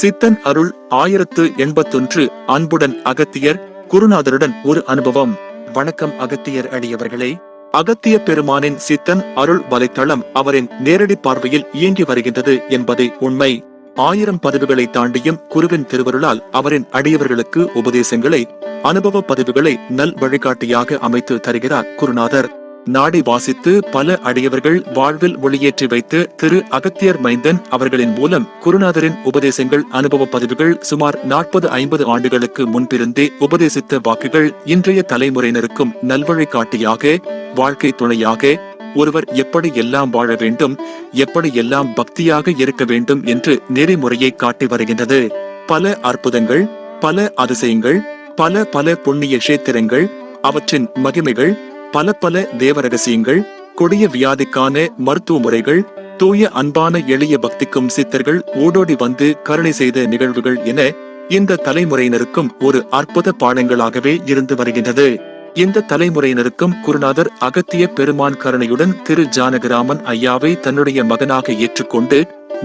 சித்தன் அருள் ஆயிரத்து எண்பத்தொன்று அன்புடன் அகத்தியர் குருநாதருடன் ஒரு அனுபவம். வணக்கம் அகத்தியர் அடியவர்களே. அகத்திய பெருமானின் சித்தன் அருள் வலைத்தளம் அவரின் நேரடி பார்வையில் இயங்கி வருகின்றது என்பதே உண்மை. ஆயிரம் பதிவுகளை தாண்டியும் குருவின் திருவருளால் அவரின் அடியவர்களுக்கு உபதேசங்களை அனுபவ பதிவுகளை நல் வழிகாட்டியாக அமைத்து தருகிறார் குருநாதர். நாடி வாசித்து பல அடியவர்கள் வாழ்வில் ஒளியேற்றி வைத்து திரு அகத்தியர் மைந்தன் அவர்களின் மூலம் குருநாதரின் உபதேசங்கள் அனுபவ பதிவுகள் சுமார் நாற்பது ஐம்பது ஆண்டுகளுக்கு முன்பிருந்தே உபதேசித்த வாக்குகள் இன்றைய தலைமுறையினருக்கும் நல்வழிகாட்டியாக வாழ்க்கை துணையாக ஒருவர் எப்படி எல்லாம் வாழ வேண்டும் எப்படி எல்லாம் பக்தியாக இருக்க வேண்டும் என்று நெறிமுறையை காட்டி வருகின்றது. பல அற்புதங்கள் பல அதிசயங்கள் பல பல புண்ணிய கஷேத்திரங்கள் அவற்றின் மகிமைகள் பல பல தேவ ரகசியங்கள் கொடிய வியாதிக்கான மருத்துவ முறைகள் தூய அன்பான எளிய பக்திக்கும் சித்தர்கள் ஓடோடி வந்து கருணை செய்த நிகழ்வுகள் என இந்த தலைமுறையினருக்கும் ஒரு அற்புத பாடங்களாகவே இருந்து வருகின்றது. இந்த தலைமுறையினருக்கும் குருநாதர் அகத்திய பெருமான் கருணையுடன் திரு ஜானகிராமன் ஐயாவை தன்னுடைய மகனாக ஏற்றுக்கொண்டு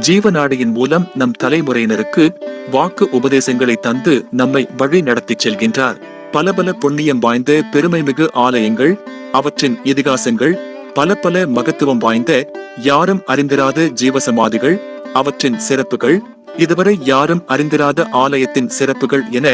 ஜீவநாடியின் மூலம் நம் தலைமுறையினருக்கு வாக்கு உபதேசங்களை தந்து நம்மை வழி நடத்தி செல்கின்றார். பல பல புண்ணியம் வாய்ந்த பெருமைமிகு ஆலயங்கள் அவற்றின் இதிகாசங்கள் பல பல மகத்துவம் வாய்ந்த யாரும் அறிந்திராத ஜீவசமாதிகள் அவற்றின் சிறப்புகள் இதுவரை யாரும் அறிந்திராத ஆலயத்தின் சிறப்புகள் என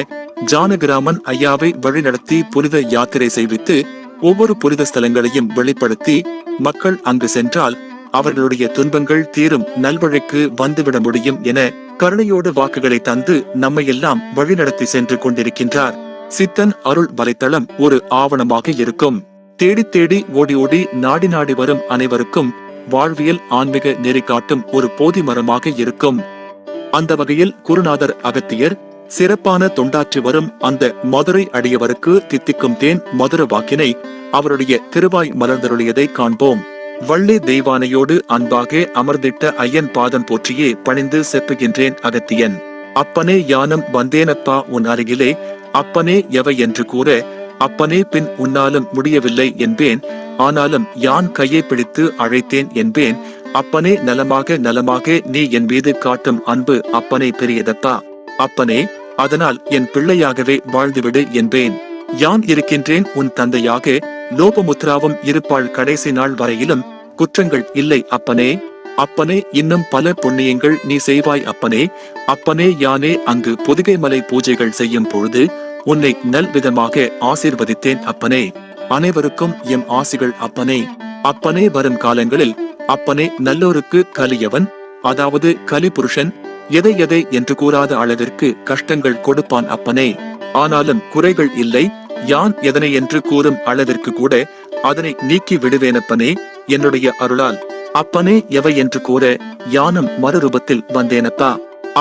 ஜானகிராமன் ஐயாவை வழிநடத்தி புனித யாத்திரை செய்வித்து ஒவ்வொரு புனித ஸ்தலங்களையும் வெளிப்படுத்தி மக்கள் அங்கு சென்றால் அவர்களுடைய துன்பங்கள் தீரும் நல்வழிக்கு வந்துவிட முடியும் என கருணையோடு வாக்குகளை தந்து நம்மையெல்லாம் வழிநடத்தி சென்று கொண்டிருக்கின்றார். சித்தன் அருள் வலைத்தளம் ஒரு ஆவணமாக இருக்கும். தேடி தேடி ஓடி ஓடி நாடி நாடி வரும் அனைவருக்கும் வாழ்வியல் ஆன்மீக நெறி காட்டும் ஒரு போதி மரமாக இருக்கும். அந்த வகையில் குருநாதர் அகத்தியர் சிறப்பான தொண்டாற்றி வரும் அந்த மதுரை அடியவருக்கு தித்திக்கும் தேன் மதுர வாக்கினை அவருடைய திருவாய் மலர்ந்தருளியதை காண்போம். வள்ளி தெய்வானையோடு அன்பாக அமர்ந்திட்ட ஐயன் பாதம் போற்றியே பணிந்து செப்புகின்றேன் அகத்தியன். அப்பனே யானம் வந்தேனப்பா உன் அருகிலே அப்பனே எவை என்று கூற அப்பனே பின் உன்னாலும் முடியவில்லை என்பேன் ஆனாலும் யான் கையை பிடித்து அழைத்தேன் என்பேன் அப்பனே நலமாக நலமாக நீ என் மீது காட்டும் அன்பு அப்பனே பெரியதப்பா அப்பனே அதனால் என் பிள்ளையாகவே வாழ்ந்துவிடு என்பேன். யான் இருக்கின்றேன் உன் தந்தையாக லோபமுத்ராவும் இருப்பாள் கடைசி நாள் வரையிலும் குற்றங்கள் இல்லை அப்பனே. அப்பனே இன்னும் பல புண்ணியங்கள் நீ செய்வாய் அப்பனே. அப்பனே யானே அங்கு பொதிகை மலை பூஜைகள் செய்யும் பொழுது உன்னை நல்விதமாக ஆசீர்வதித்தேன் அப்பனே. அனைவருக்கும் எம் ஆசிகள் அப்பனே. அப்பனே வரும் காலங்களில் அப்பனே நல்லோருக்கு கலியவன் அதாவது கலிபுருஷன் எதை எதை என்று கூறாத அளவிற்கு கஷ்டங்கள் கொடுப்பான் அப்பனே. ஆனாலும் குறைகள் இல்லை யான் எதனை என்று கூறும் அளவிற்கு கூட அதனை நீக்கி விடுவேனப்பனே என்னுடைய அருளால். அப்பனே எவை என்று கூற யானும் மறுரூபத்தில் வந்தேனப்பா.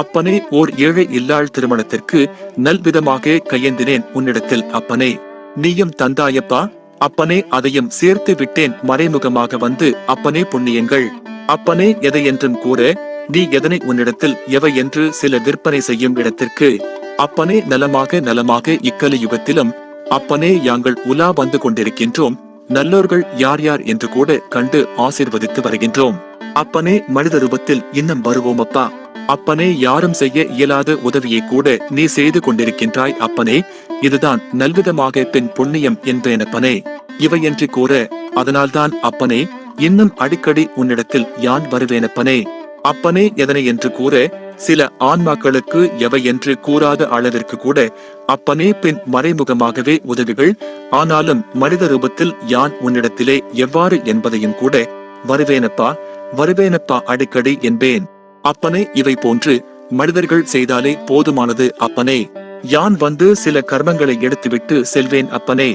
அப்பனே ஓர் ஏழை இல்லாள் திருமணத்திற்கு நல்விதமாக கையேந்தினேன் உன்னிடத்தில் அப்பனே. நீயும் தந்தாயப்பா. அப்பனே அதையும் சேர்த்து விட்டேன் மறைமுகமாக வந்து அப்பனே புண்ணியங்கள். அப்பனே எதை என்றும் கூற நீ எதனை உன்னிடத்தில் எவை என்று சில விற்பனை செய்யும் இடத்திற்கு. அப்பனே நலமாக நலமாக இக்கலி யுகத்திலும் அப்பனே யாங்கள் உலா வந்து கொண்டிருக்கின்றோம். நல்லோர்கள் யார் யார் என்று கூட கண்டு ஆசீர்வதித்து வருகின்றோம். அப்பனே மனித ரூபத்தில் இன்னும் வருவோம் அப்பா அப்பனே யாரும் செய்ய இயலாத உதவியை கூட நீ செய்து கொண்டிருக்கின்றாய் அப்பனே. இதுதான் நல்விதமாக பின் புண்ணியம் என்பேனப்பனே என்று கூற அதனால்தான் அப்பனே இன்னும் அடிக்கடி உன்னிடத்தில் யான் வருவேனப்பனே. அப்பனே எதனை என்று கூற சில ஆன்மாக்களுக்கு எவை என்று கூறாத அளவிற்கு கூட அப்பனே பின் மறைமுகமாகவே உதவிகள் ஆனாலும் மனித ரூபத்தில் யான் உன்னிடத்திலே எவ்வாறு என்பதையும் கூட வருவேனப்பா வருவேனப்பா அடிக்கடி என்பேன். அப்பனே இவை போன்று மனிதர்கள் செய்தாலே போதுமானது அப்பனே. யான் வந்து சில கர்மங்களை எடுத்துவிட்டு செல்வேன் அப்பனே.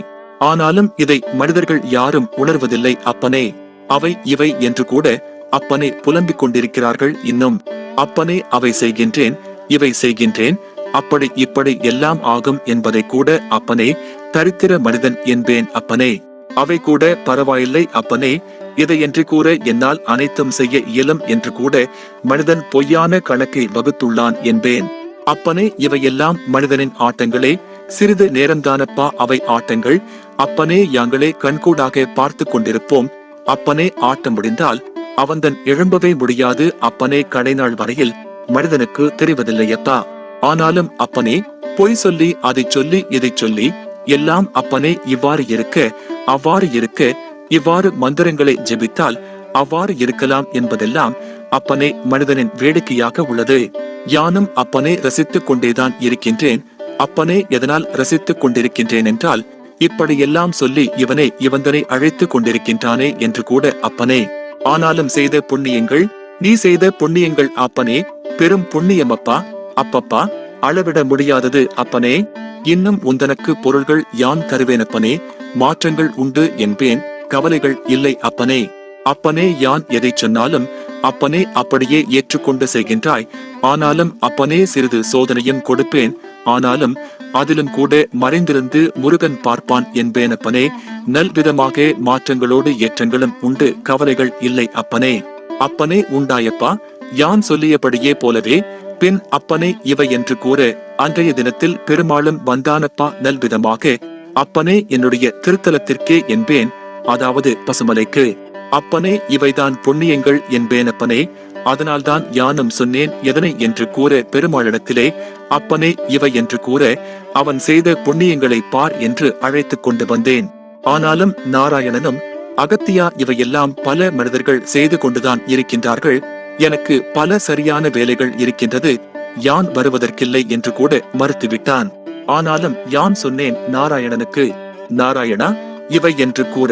ஆனாலும் இதை மனிதர்கள் யாரும் உணர்வதில்லை அப்பனே. அவை இவை என்று கூட அப்பனே புலம்பிக் கொண்டிருக்கிறார்கள் இன்னும். அப்பனே அவை செய்கின்றேன் இவை செய்கின்றேன் அப்படி இப்படி எல்லாம் ஆகும் என்பதை கூட அப்பனே தரித்திர மனிதன் என்பேன் அப்பனே. அவை கூட பரவாயில்லை அப்பனே இதையன்றி கூற என்னால் அனைத்தும் செய்ய இயலும் என்று கூட மனிதன் பொய்யான கணக்கை வகுத்துள்ளான் என்பேன். அப்பனே இவையெல்லாம் மனிதனின் ஆட்டங்களே சிறிது நேரம்தானப்பா அவை ஆட்டங்கள். அப்பனே யாங்களே கண்கூடாக பார்த்து கொண்டிருப்போம். அப்பனே ஆட்டம் முடிந்தால் அவந்தன் எழும்பவே முடியாது அப்பனே கடைநாள் வரையில் மனிதனுக்கு தெரிவதில்லையத்தா ஆனாலும் அப்பனே பொய் சொல்லி அதைச் சொல்லி இதைச் சொல்லி எல்லாம் அப்பனே இவ்வாறு இருக்க அவ்வாறு இருக்க இவ்வாறு மந்திரங்களை ஜெபித்தால் அவ்வாறு இருக்கலாம் என்பதெல்லாம் அப்பனே மனிதனின் வேடிக்கையாக உள்ளது. யானும் அப்பனே ரசித்துக் கொண்டேதான் இருக்கின்றேன். அப்பனே எதனால் ரசித்துக் கொண்டிருக்கின்றேன் என்றால் இப்படியெல்லாம் சொல்லி இவனே இவந்தனை அழைத்துக் கொண்டிருக்கின்றானே என்று கூட அப்பனே. ஆனாலும் செய்த புண்ணியங்கள் நீ செய்த புண்ணியங்கள் அப்பனே பெரும் புண்ணியமப்பா அப்பப்பா அளவிட முடியாதது அப்பனே. இன்னும் உந்தனக்கு பொருள்கள் யான் தருவேனப்பனே மாற்றங்கள் உண்டு என்பேன் கவலைகள் இல்லை அப்பனே. அப்பனே யான் எதை சொன்னாலும் அப்பனே அப்படியே ஏற்றுக்கொண்டு செய்கின்றாய். ஆனாலும் அப்பனே சிறிது சோதனையும் கொடுப்பேன். ஆனாலும் அதிலும் கூட மறைந்திருந்து முருகன் பார்ப்பான் என்பேனப்பனே நல்விதமாக மாற்றங்களோடு ஏற்றங்களும் உண்டு. கவலைகள் இல்லை அப்பனே. அப்பனே உண்டாயப்பா. யான் சொல்லியபடியே போலவே பின் அப்பனே இவை என்று கூற அன்றைய தினத்தில் பெருமாளும் வந்தானப்பா நல்விதமாக அப்பனே என்னுடைய திருத்தலத்திற்கே என்பேன். அதாவது பசுமலைக்கு. அப்பனே இவைதான் புண்ணியங்கள் என்பேனப்பனே அதனால்தான் யானும் சொன்னேன் எதனை என்று கூற பெருமாளிடத்திலே அப்பனே இவை என்று கூற அவன் செய்த புண்ணியங்களை பார் என்று அழைத்துக் கொண்டு வந்தேன். ஆனாலும் நாராயணனும் அகத்தியா இவையெல்லாம் பல மனிதர்கள் செய்து கொண்டுதான் இருக்கின்றார்கள். எனக்கு பல சரியான வேலைகள் இருக்கின்றது. யான் வருவதற்கில்லை என்று கூட மறுத்துவிட்டான். ஆனாலும் யான் சொன்னேன் நாராயணனுக்கு. நாராயணா இவை என்று கூற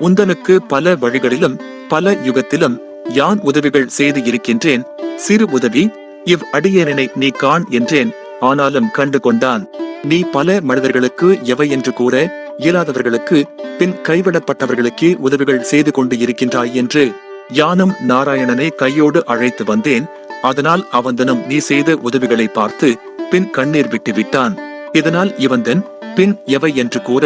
உந்தனுக்கு பல வழிகளிலும் பல யுகத்திலும் யான் உதவிகள் செய்து இருக்கின்றேன்? சிறு உதவி இவ் அடியேனனை நீ காண் என்றேன். ஆனாலும் கண்டு கொண்டான். நீ பல மனிதர்களுக்கு எவை என்று கூற இயலாதவர்களுக்கு பின் கைவிடப்பட்டவர்களுக்கு உதவிகள் செய்து கொண்டு இருக்கின்றாய் என்று யானும் நாராயணனை கையோடு அழைத்து வந்தேன். அதனால் அவந்தனும் நீ செய்த உதவிகளை பார்த்து பின் கண்ணீர் விட்டு விட்டான் இதனால் இவந்தன் பின் எவை என்று கூற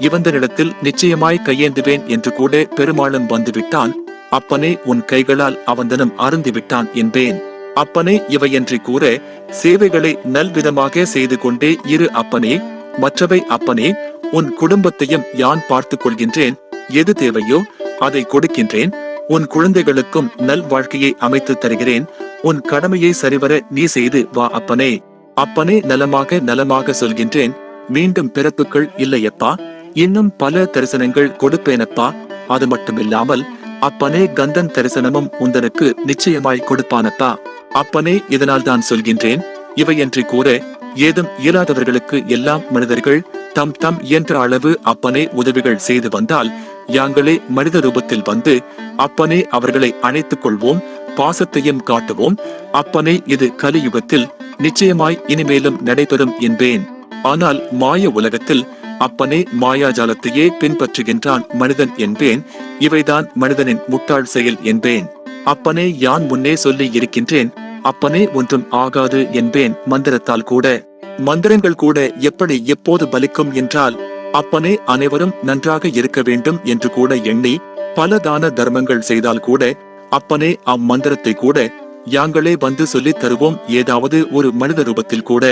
இவந்தனிடத்தில் நிச்சயமாய் கையேந்துவேன் என்று கூட பெருமாளும் வந்துவிட்டான். அப்பனே உன் கைகளால் அவந்தனும் அருந்தி விட்டான் என்பேன். அப்பனே இவையன்றி கூற சேவைகளை நல்விதமாக செய்து கொண்டே இரு அப்பனே மற்றவை அப்பனே உன் குடும்பத்தையும் யான் பார்த்துக் கொள்கின்றேன். எது தேவையோ அதை கொடுக்கின்றேன். உன் குழந்தைகளுக்கும் நல் வாழ்க்கையை அமைத்து தருகிறேன். உன் கடமையை சரிவர நீ செய்து வா அப்பனே. அப்பனே நலமாக நலமாக சொல்கின்றேன். மீண்டும் பிறப்புகள் இல்லையப்பா. இன்னும் பல தரிசனங்கள் கொடுப்பேனப்பா. அது மட்டுமில்லாமல் அப்பனே கந்தன் தரிசனமும் உந்தனுக்கு நிச்சயமாய் கொடுப்பானப்பா. அப்பனே இதனால் தான் சொல்கின்றேன் இவை என்று கூற ஏதும் இயலாதவர்களுக்கு எல்லாம் மனிதர்கள் தம் தம் இயன்ற அளவு அப்பனே உதவிகள் செய்து வந்தால் யாங்களே மனித ரூபத்தில் வந்து அப்பனே அவர்களை அணைத்துக் கொள்வோம் பாசத்தையும் காட்டுவோம். அப்பனே இது கலியுகத்தில் நிச்சயமாய் இனிமேலும் நடைபெறும் என்பேன். ஆனால் மாய உலகத்தில் அப்பனே மாயாஜாலத்தையே பின்பற்றுகின்றான் மனிதன் என்பேன் இவைதான் மனிதனின் முட்டாள் செயல் என்பேன். அப்பனே யான் முன்னே சொல்லி இருக்கின்றேன் அப்பனே ஒன்றும் ஆகாது என்பேன் மந்திரத்தால் கூட. மந்திரங்கள் கூட எப்படி எப்போது பலிக்கும் என்றால் அப்பனே அனைவரும் நன்றாக இருக்க வேண்டும் என்று கூட எண்ணி பல தான தர்மங்கள் செய்தால் கூட அப்பனே அம்மந்திரத்தை கூட யாங்களே வந்து சொல்லித் தருவோம் ஏதாவது ஒரு மனித ரூபத்தில் கூட.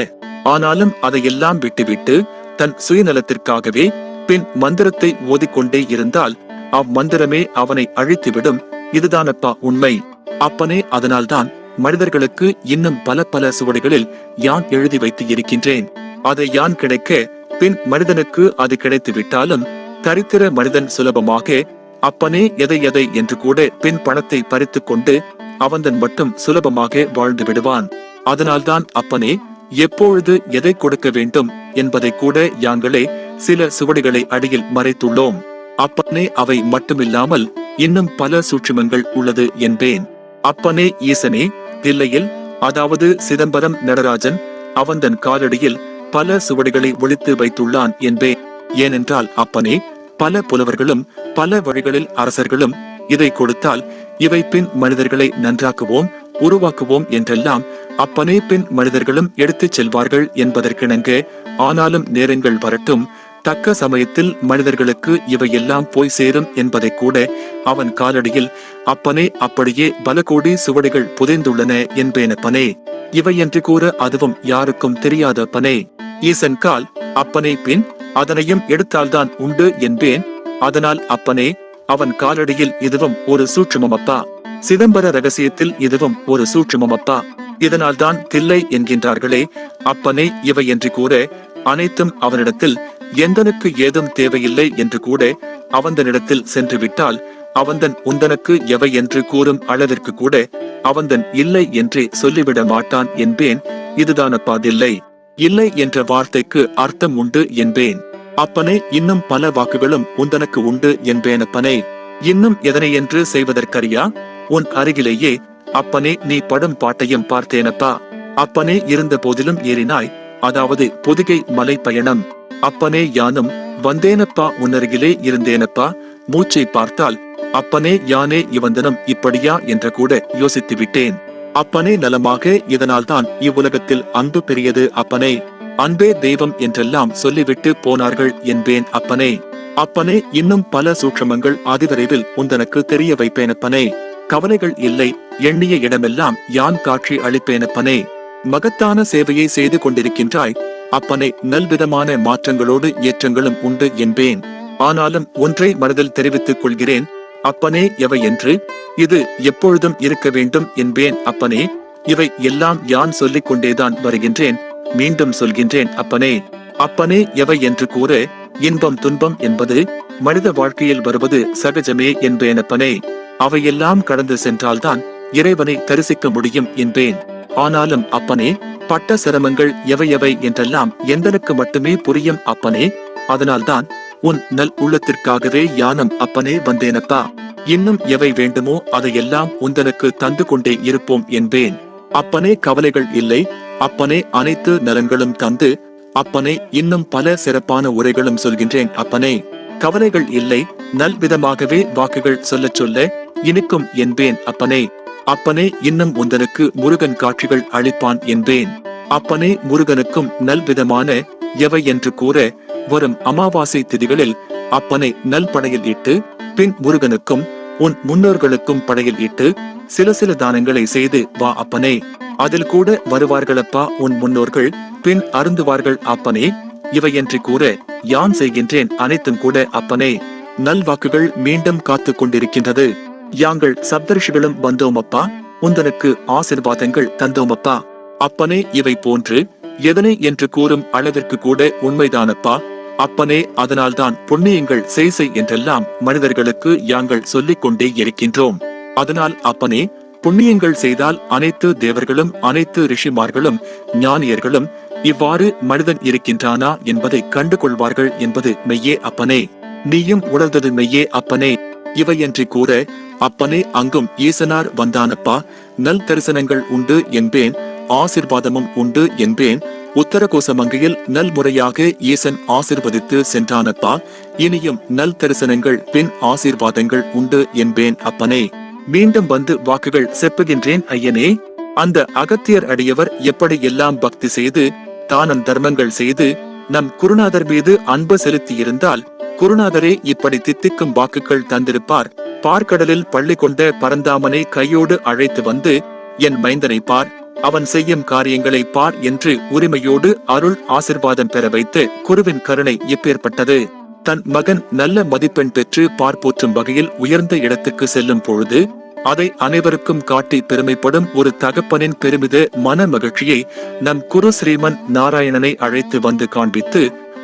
ஆனாலும் அதையெல்லாம் விட்டுவிட்டு தன் சுயநலத்திற்காகவே பின் மந்திரத்தை ஓதிக்கொண்டே இருந்தால் அம்மந்திரமே அவனை அழித்துவிடும். இதுதானப்பா உண்மை. அப்பனே அதனால்தான் மனிதர்களுக்கு இன்னும் பல பல சுவடிகளில் யான் எழுதி வைத்து இருக்கின்றேன் அதை யான் கிடைக்க பின் மனிதனுக்கு அது கிடைத்து விட்டாலும் தரித்திர மனிதன் சுலபமாக அப்பனே எதை எதை என்று கூட பின் பணத்தை பறித்துக் கொண்டு அவந்தன் மட்டும் சுலபமாக வாழ்ந்து விடுவான். அதனால்தான் அப்பனே எப்பொழுது எதை கொடுக்க வேண்டும் என்பதை கூட யாங்களே சில சுவடிகளை அடியில் மறைத்துள்ளோம். அப்பனே அவை மட்டுமில்லாமல் இன்னும் பல சூட்சுமங்கள் உள்ளது என்பேன். அப்பனே ஈசனே தில்லையில் அதாவது சிதம்பரம் நடராஜன் அவந்தன் காலடியில் பல சுவடிகளை ஒழித்து வைத்துள்ளான் என்பேன். ஏனென்றால் அப்பனே பல புலவர்களும் பல வழிகளில் அரசர்களும் இதை கொடுத்தால் இவை பின் மனிதர்களை நன்றாக்குவோம் உருவாக்குவோம் என்றெல்லாம் அப்பனே பின் மனிதர்களும் எடுத்துச் செல்வார்கள் என்பதற்கிணங்க ஆனாலும் நேரங்கள் வரட்டும். தக்க சமயத்தில் மனிதர்களுக்கு இவையெல்லாம் போய் சேரும் என்பதை கூட அவன் காலடியில் அப்பனே அப்படியே பல கோடி சுவடிகள் புதைந்துள்ளன என்பேனப்பனே இவையன்று கூற அதுவும் யாருக்கும் தெரியாத பனே ஈசன் கால் அப்பனே பின் அதனையும் எடுத்தால்தான் உண்டு என்பேன். அதனால் அப்பனே அவன் காலடியில் இதுவும் ஒரு சூட்சுமமப்பா சிதம்பர ரகசியத்தில் இதுவும் ஒரு சூட்சுமம் அப்பா. இதனால்தான் தில்லை என்கின்றார்களே அப்பனே இவை என்று கூற அனைத்தும் அவனிடத்தில் எந்தனுக்கு ஏதும் தேவையில்லை என்று கூட அவந்தனிடத்தில் சென்று விட்டால் அவந்தன் உந்தனுக்கு எவை என்று கூறும் அளவிற்கு கூட அவந்தன் இல்லை என்றே சொல்லிவிட மாட்டான் என்பேன். இதுதானப்பா தில்லை. இல்லை என்ற வார்த்தைக்கு அர்த்தம் உண்டு என்பேன். அப்பனே இன்னும் பல வாக்குகளும் உந்தனுக்கு உண்டு என்பேன் அப்பனே இன்னும் எதனை என்று செய்வதற்கரியா உன் அருகிலேயே அப்பனே நீ படும் பாட்டையும் பார்த்தேனப்பா. அப்பனே இருந்த போதிலும் ஏறினாய். அதாவது பொதிகை மலை பயணம். அப்பனே யானும் வந்தேனப்பா உன்னருகிலே இருந்தேனப்பா. மூச்சை பார்த்தால் அப்பனே யானே இவந்தனம் இப்படியா? என்ற கூட யோசித்து விட்டேன் அப்பனே நலமாக இதனால்தான் இவ்வுலகத்தில் அன்பு பெரியது அப்பனே. அன்பே தெய்வம் என்றெல்லாம் சொல்லிவிட்டு போனார்கள் என்பேன் அப்பனே. அப்பனே இன்னும் பல சூட்சமங்கள் அதிவிரைவில் உந்தனக்கு தெரிய வைப்பேனப்பனே. கவலைகள் இல்லை எண்ணிய இடமெல்லாம் யான் காட்சி அளிப்பேனப்பனே. மகத்தான சேவையை செய்து கொண்டிருக்கின்றாய். அப்பனை நல்விதமான மாற்றங்களோடு ஏற்றங்களும் உண்டு என்பேன். ஆனாலும் ஒன்றை மனதில் தெரிவித்துக் கொள்கிறேன். அப்பனே எவை என்று? இது எப்பொழுதும் இருக்க வேண்டும் என்பேன் அப்பனே. இவை எல்லாம் யான் சொல்லிக் கொண்டேதான் வருகின்றேன். மீண்டும் சொல்கின்றேன் அப்பனே அப்பனே எவை என்று கூற இன்பம் துன்பம் என்பது மனித வாழ்க்கையில் வருவது சகஜமே என்பேன் அப்பனே. அவையெல்லாம் கடந்து சென்றால்தான் இறைவனை தரிசிக்க முடியும் என்பேன். ஆனாலும் அப்பனே பட்ட சிரமங்கள் எவை எவை என்றெல்லாம் எந்தனுக்கு மட்டுமே புரியும் அப்பனே. அதனால்தான் உன் நல் உள்ளத்திற்காகவே யானம் அப்பனே வந்தேனப்பா. இன்னும் எவை வேண்டுமோ அதையெல்லாம் உந்தனுக்கு தந்து கொண்டே இருப்போம் என்பேன். அப்பனே கவலைகள் இல்லை அப்பனே அனைத்து நலன்களும் தந்து அப்பனே இன்னும் பல சிறப்பான உரைகளும் சொல்கின்றேன். அப்பனே கவலைகள் இல்லை நல்விதமாகவே வாக்குகள் சொல்லச் சொல்ல இனிக்கும் என்பேன். அப்பனே அப்பனே இன்னும் உந்தனுக்கு முருகன் காட்சிகள் அளிப்பான் என்பேன். அப்பனே முருகனுக்கும் நல்விதமான எவை என்று கூற வரும் அமாவாசை திதிகளில் அப்பனை நல் படையில் இட்டு பின் முருகனுக்கும் உன் முன்னோர்களுக்கும் படையில் இட்டு சில சில தானங்களை செய்து வா அப்பனே. அதில் கூட வருவார்களப்பா உன் முன்னோர்கள் பின் அருந்துவார்கள் அப்பனே. இவையன்றி கூற யான் செய்கின்றேன் அனைத்தும் கூட அப்பனே. நல்வாக்குகள் மீண்டும் காத்துக் கொண்டிருக்கின்றது. யாங்கள் சப்தரிஷிகளும் வந்தோமப்பா. உந்தனுக்கு ஆசிர்வாதங்கள் தந்தோமப்பா. அப்பனே இவை போன்று எதனை என்று கூறும் அளவிற்கு கூட உண்மைதானப்பா. அப்பனே அதனால்தான் புண்ணியங்கள் செய் என்றெல்லாம் மனிதர்களுக்கு யாங்கள் சொல்லிக் கொண்டே இருக்கின்றோம். அதனால் அப்பனே புண்ணியங்கள் செய்தால் அனைத்து தேவர்களும் அனைத்து ரிஷிமார்களும் ஞானியர்களும் இவ்வாறு மனிதன் இருக்கின்றானா என்பதை கண்டு கொள்வார்கள் என்பது மெய்யே அப்பனே. நீயும் உணர்ந்தது மெய்யே அப்பனே. இவையன்றி கூற அப்பனே அங்கும் ஈசனார் வந்தானப்பா நல் தரிசனங்கள் உண்டு என்பேன். ஆசிர்வாதமும் உண்டு என்பேன் உத்தரகோசமங்கையில் நல் முறையாக ஈசன் ஆசிர்வதித்து சென்றானப்பா இனியும் நல் தரிசனங்கள் பின் ஆசிர்வாதங்கள் உண்டு என்பேன் அப்பனே. மீண்டும் வந்து வாக்குகள் செப்புகின்றேன் ஐயனே. அந்த அகத்தியர் அடியவர் எப்படி எல்லாம் பக்தி செய்து தானம் தர்மங்கள் செய்து நம் குருநாதர் மீது அன்பு செலுத்தியிருந்தால் குருநாதரே இப்படி தித்திக்கும் வாக்குகள் தந்திருப்பார். பார்க்கடலில் பள்ளி கொண்ட பரந்தாமனை கையோடு அழைத்து வந்து என் மைந்தனை பார் அவன் செய்யும் காரியங்களை பார் என்று உரிமையோடு அருள் ஆசிர்வாதம் பெற வைத்து குருவின் கருணை இப்பேற்பட்டது தன் மகன் நல்ல மதிப்பெண் பெற்று பார்ப்போற்றும் வகையில் உயர்ந்த இடத்துக்கு செல்லும் பொழுது அதை அனைவருக்கும் காட்டி பெருமைப்படும் ஒரு தகப்பனின் பெருமித மன மகிழ்ச்சியை நம் குரு ஸ்ரீமன் நாராயணனை அழைத்து வந்து காண்பித்து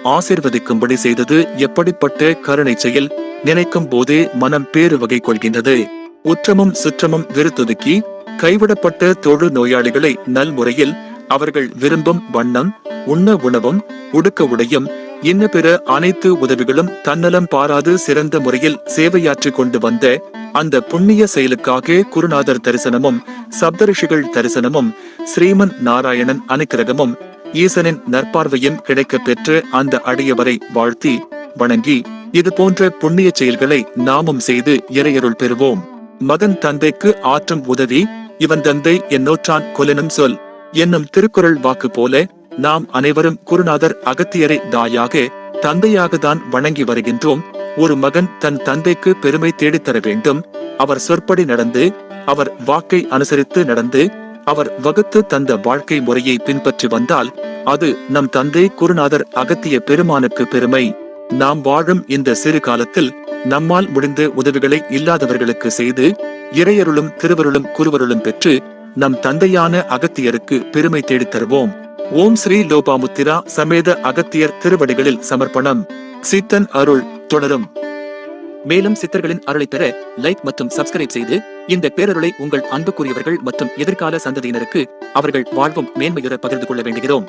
ஆசிர்வதிக்கும்படி செய்தது எப்படிப்பட்ட கருணை செயல் நினைக்கும் போதே மனம் பேறு வகை கொள்கின்றது உற்றமும் சுற்றமும் விருத்தொதுக்கி கைவிடப்பட்ட தொழு நோயாளிகளை நல்முறையில் அவர்கள் விரும்பும் வண்ணம் உண்ண உணவும் உடுக்க உடையும் இன்ன பிற அனைத்து உதவிகளும் தன்னலம் பாராது சிறந்த முறையில் சேவையாற்றி கொண்டு வந்த அந்த புண்ணிய செயலுக்காக குருநாதர் தரிசனமும் சப்தரிஷிகள் தரிசனமும் ஸ்ரீமன் நாராயணன் அனுக்கிரகமும் ஈசனின் நற்பார்வையும் கிடைக்கப் பெற்று அந்த அடியவரை வாழ்த்தி வணங்கி இது போன்ற புண்ணிய செயல்களை நாமும் செய்து இறையருள் பெறுவோம். மகன் தந்தைக்கு ஆற்றும் உதவி இவன் தந்தை என்னோற்றான் கொலனும் சொல். என்னும் திருக்குறள் வாக்கு போல நாம் அனைவரும் குருநாதர் அகத்தியரை தாயாக தந்தையாக தான் வணங்கி வருகின்றோம். ஒரு மகன் தன் தந்தைக்கு பெருமை தேடித்தர வேண்டும். அவர் சொற்படி நடந்து அவர் வாக்கை அனுசரித்து நடந்து அவர் வகுத்து தந்த வாழ்க்கை முறையை பின்பற்றி வந்தால் அது நம் தந்தை குருநாதர் அகத்திய பெருமானுக்கு பெருமை. நாம் வாழும் இந்த சிறு காலத்தில் நம்மால் முடிந்த உதவிகளை இல்லாதவர்களுக்கு செய்து இறையருளும் திருவருளும் குருவருளும் பெற்று நம் தந்தையான அகத்தியருக்கு பெருமை தேடித் தருவோம். ஓம் ஸ்ரீ லோபாமுத்திரா சமேத அகத்தியர் திருவடிகளில் சமர்ப்பணம். சித்தன் அருள் தொடரும். மேலும் சித்தர்களின் அருளை பெற லைக் மற்றும் சப்ஸ்கிரைப் செய்து இந்த பேரருளை உங்கள் அன்புக்குரியவர்கள் மற்றும் எதிர்கால சந்ததியினருக்கு அவர்கள் வாழ்வும் மேன்மையுற பகிர்ந்து கொள்ள வேண்டுகிறோம்.